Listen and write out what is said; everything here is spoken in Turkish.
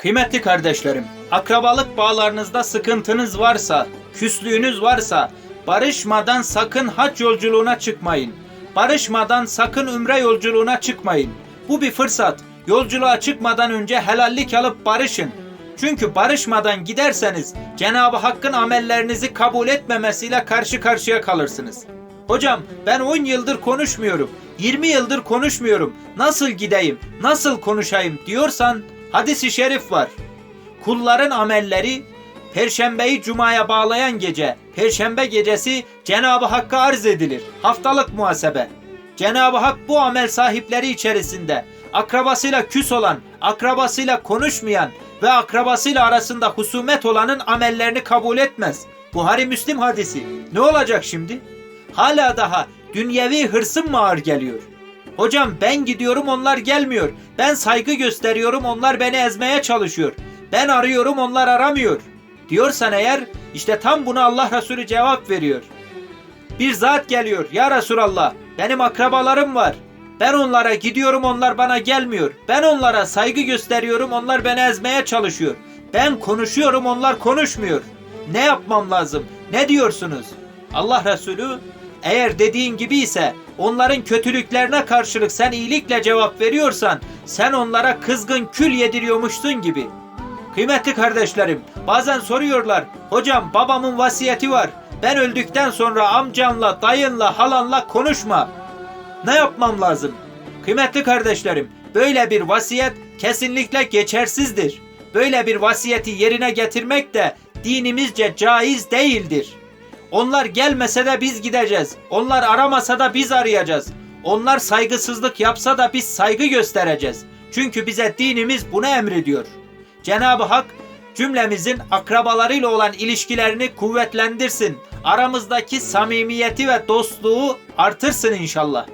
Kıymetli kardeşlerim, akrabalık bağlarınızda sıkıntınız varsa, küslüğünüz varsa, barışmadan sakın hac yolculuğuna çıkmayın. Barışmadan sakın ümre yolculuğuna çıkmayın. Bu bir fırsat. Yolculuğa çıkmadan önce helallik alıp barışın. Çünkü barışmadan giderseniz Cenab-ı Hakk'ın amellerinizi kabul etmemesiyle karşı karşıya kalırsınız. Hocam ben 10 yıldır konuşmuyorum. 20 yıldır konuşmuyorum. Nasıl gideyim? Nasıl konuşayım diyorsan hadisi şerif var. Kulların amelleri Perşembeyi Cuma'ya bağlayan gece, Perşembe gecesi Cenab-ı Hakk'a arz edilir. Haftalık muhasebe. Cenab-ı Hak bu amel sahipleri içerisinde akrabasıyla küs olan, akrabasıyla konuşmayan ve akrabasıyla arasında husumet olanın amellerini kabul etmez. Buhari Müslim hadisi. Ne olacak şimdi? Hala daha dünyevi hırsım mı ağır geliyor? Hocam ben gidiyorum onlar gelmiyor. Ben saygı gösteriyorum onlar beni ezmeye çalışıyor. Ben arıyorum onlar aramıyor. Diyorsan eğer işte tam buna Allah Resulü cevap veriyor. Bir zat geliyor. Ya Resulallah benim akrabalarım var. Ben onlara gidiyorum onlar bana gelmiyor. Ben onlara saygı gösteriyorum onlar beni ezmeye çalışıyor. Ben konuşuyorum onlar konuşmuyor. Ne yapmam lazım? Ne diyorsunuz? Allah Resulü eğer dediğin gibi ise onların kötülüklerine karşılık sen iyilikle cevap veriyorsan sen onlara kızgın kül yediriyormuşsun gibi. Kıymetli kardeşlerim, bazen soruyorlar, hocam babamın vasiyeti var. Ben öldükten sonra amcanla, dayınla, halanla konuşma. Ne yapmam lazım? Kıymetli kardeşlerim, böyle bir vasiyet kesinlikle geçersizdir. Böyle bir vasiyeti yerine getirmek de dinimizce caiz değildir. Onlar gelmese de biz gideceğiz. Onlar aramasa da biz arayacağız. Onlar saygısızlık yapsa da biz saygı göstereceğiz. Çünkü bize dinimiz bunu emrediyor. Cenab-ı Hak cümlemizin akrabalarıyla olan ilişkilerini kuvvetlendirsin. Aramızdaki samimiyeti ve dostluğu artırsın inşallah.